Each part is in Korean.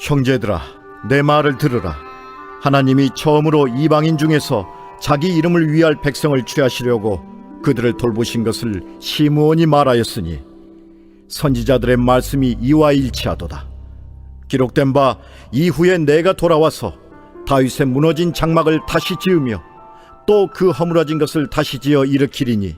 형제들아, 내 말을 들으라. 하나님이 처음으로 이방인 중에서 자기 이름을 위할 백성을 취하시려고 그들을 돌보신 것을 시므온이 말하였으니 선지자들의 말씀이 이와 일치하도다. 기록된 바 이후에 내가 돌아와서 다윗의 무너진 장막을 다시 지으며 또 그 허물어진 것을 다시 지어 일으키리니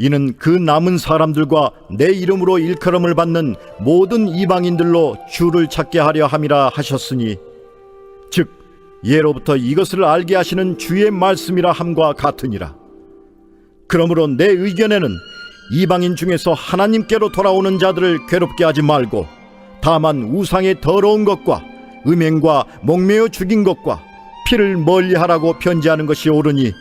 이는 그 남은 사람들과 내 이름으로 일컬음을 받는 모든 이방인들로 주를 찾게 하려 함이라 하셨으니 즉 예로부터 이것을 알게 하시는 주의 말씀이라 함과 같으니라. 그러므로 내 의견에는 이방인 중에서 하나님께로 돌아오는 자들을 괴롭게 하지 말고 다만 우상의 더러운 것과 음행과 목매어 죽인 것과 피를 멀리하라고 편지하는 것이 옳으니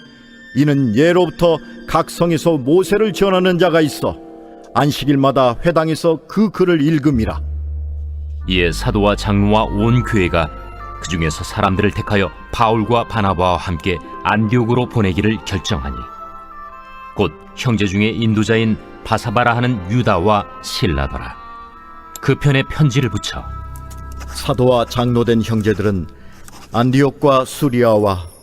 이는 예로부터 각 성에서 모세를 전하는 자가 있어 안식일마다 회당에서 그 글을 읽음이라. 이에 사도와 장로와 온 교회가 그 중에서 사람들을 택하여 바울과 바나바와 함께 안디옥으로 보내기를 결정하니 곧 형제 중에 인도자인 바사바라 하는 유다와 실라더라. 그 편에 편지를 붙여 사도와 장로된 형제들은 안디옥과 수리아와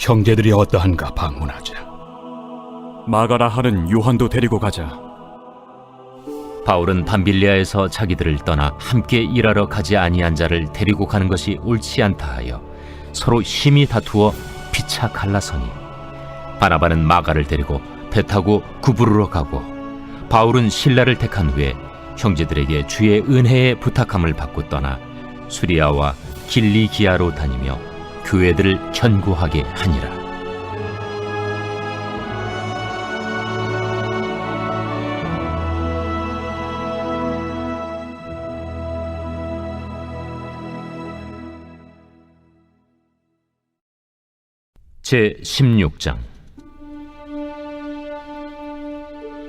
형제들이 어떠한가 방문하자. 마가라 하는 요한도 데리고 가자. 바울은 밤빌리아에서 자기들을 떠나 함께 일하러 가지 아니한 자를 데리고 가는 것이 옳지 않다 하여 서로 심히 다투어 피차 갈라서니 바나바는 마가를 데리고 배 타고 구부르러 가고 바울은 신라를 택한 후에 형제들에게 주의 은혜에 부탁함을 받고 떠나 수리아와 길리기아로 다니며 교회들을 견고하게 하니라. 제 16장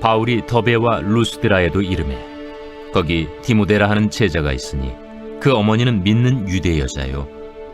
바울이 더베와 루스드라에도 이름해 거기 디모데라 하는 제자가 있으니 그 어머니는 믿는 유대 여자요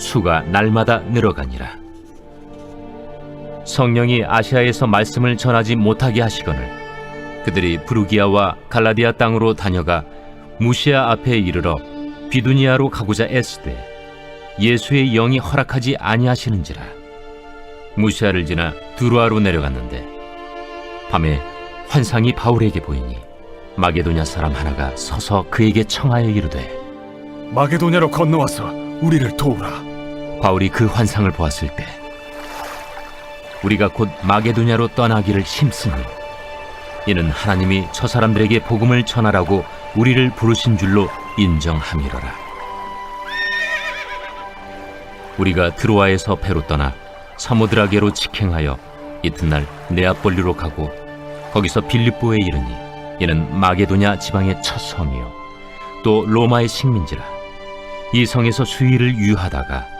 수가 날마다 늘어가니라. 성령이 아시아에서 말씀을 전하지 못하게 하시거늘 그들이 부르기아와 갈라디아 땅으로 다녀가 무시아 앞에 이르러 비두니아로 가고자 애쓰되 예수의 영이 허락하지 아니하시는지라 무시아를 지나 두루아로 내려갔는데 밤에 환상이 바울에게 보이니 마게도냐 사람 하나가 서서 그에게 청하여 이르되 마게도냐로 건너와서 우리를 도우라. 바울이 그 환상을 보았을 때 우리가 곧 마게도냐로 떠나기를 힘쓰니 이는 하나님이 저 사람들에게 복음을 전하라고 우리를 부르신 줄로 인정함이로라. 우리가 드로아에서 배로 떠나 사모드라게로 직행하여 이튿날 네아폴리로 가고 거기서 빌립보에 이르니 이는 마게도냐 지방의 첫 성이요. 또 로마의 식민지라. 이 성에서 수일을 유하다가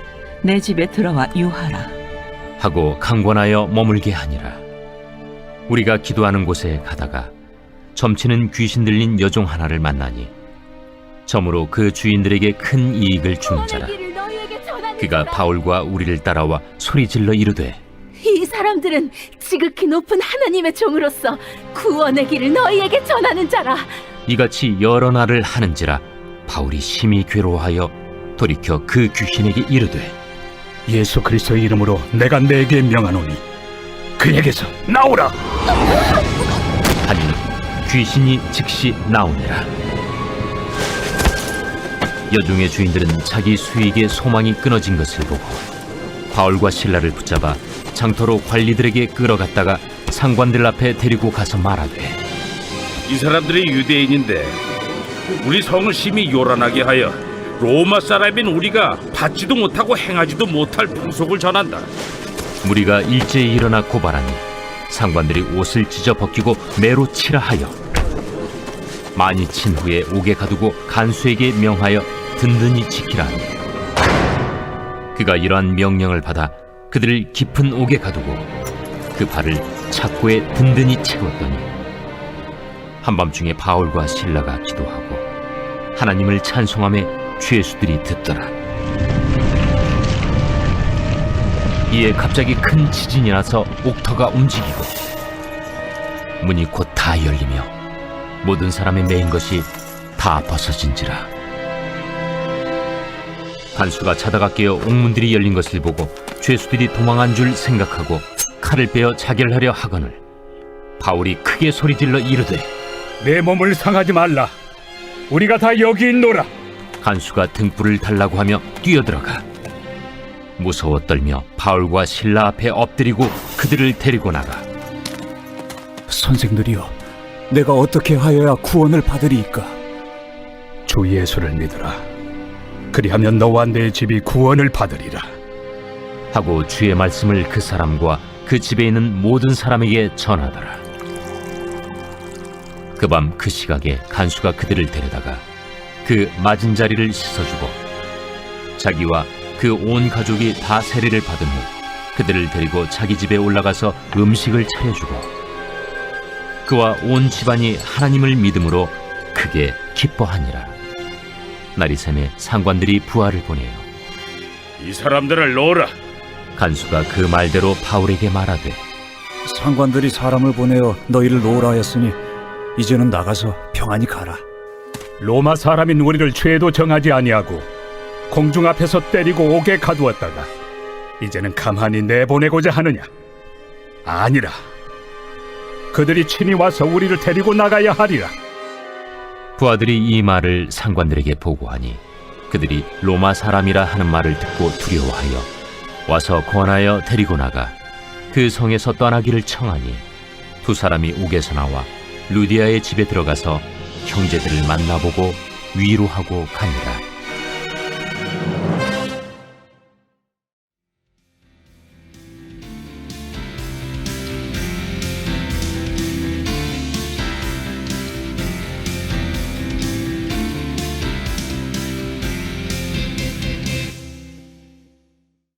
내 집에 들어와 유하라. 하고 강권하여 머물게 하니라. 우리가 기도하는 곳에 가다가 점치는 귀신 들린 여종 하나를 만나니 점으로 그 주인들에게 큰 이익을 주는 자라. 그가 바울과 우리를 따라와 소리 질러 이르되 이 사람들은 지극히 높은 하나님의 종으로서 구원의 길을 너희에게 전하는 자라. 이같이 여러 날을 하는지라 바울이 심히 괴로워하여 돌이켜 그 귀신에게 이르되 예수 그리스도의 이름으로 내가 내게 명하노니 그에게서 나오라. 하니 귀신이 즉시 나오니라. 여종의 주인들은 자기 수익의 소망이 끊어진 것을 보고 바울과 신라를 붙잡아 장터로 관리들에게 끌어갔다가 상관들 앞에 데리고 가서 말하되 이 사람들이 유대인인데 우리 성을 심히 요란하게 하여 로마 사람인 우리가 받지도 못하고 행하지도 못할 풍속을 전한다. 무리가 일제히 일어나 고발하니 상관들이 옷을 찢어 벗기고 매로 치라 하여 많이 친 후에 옥에 가두고 간수에게 명하여 든든히 지키라 하니 그가 이러한 명령을 받아 그들을 깊은 옥에 가두고 그 발을 착고에 든든히 채웠더니 한밤중에 바울과 신라가 기도하고 하나님을 찬송함에 죄수들이 듣더라 이에 갑자기 큰 지진이 나서 옥터가 움직이고 문이 곧 다 열리며 모든 사람의 메인 것이 다 벗어진지라 간수가 자다가 깨어 옥문들이 열린 것을 보고 죄수들이 도망한 줄 생각하고 칼을 빼어 자결하려 하거늘 바울이 크게 소리질러 이르되 내 몸을 상하지 말라. 우리가 다 여기 있노라. 간수가 등불을 달라고 하며 뛰어들어가 무서워 떨며 바울과 신라 앞에 엎드리고 그들을 데리고 나가 선생들이여, 내가 어떻게 하여야 구원을 받으리이까? 주 예수를 믿으라. 그리하면 너와 내 집이 구원을 받으리라. 하고 주의 말씀을 그 사람과 그 집에 있는 모든 사람에게 전하더라. 그 밤 그 시각에 간수가 그들을 데려다가 그 맞은 자리를 씻어주고 자기와 그 온 가족이 다 세례를 받은 후 그들을 데리고 자기 집에 올라가서 음식을 차려주고 그와 온 집안이 하나님을 믿음으로 크게 기뻐하니라. 날이 새매 상관들이 부하를 보내요. 이 사람들을 놓으라. 간수가 그 말대로 바울에게 말하되 상관들이 사람을 보내어 너희를 놓으라 하였으니 이제는 나가서 평안히 가라. 로마 사람인 우리를 죄도 정하지 아니하고 공중 앞에서 때리고 옥에 가두었다가 이제는 가만히 내보내고자 하느냐? 아니라. 그들이 친히 와서 우리를 데리고 나가야 하리라. 부하들이 이 말을 상관들에게 보고하니 그들이 로마 사람이라 하는 말을 듣고 두려워하여 와서 권하여 데리고 나가 그 성에서 떠나기를 청하니 두 사람이 옥에서 나와 루디아의 집에 들어가서 형제들을 만나보고 위로하고 가니라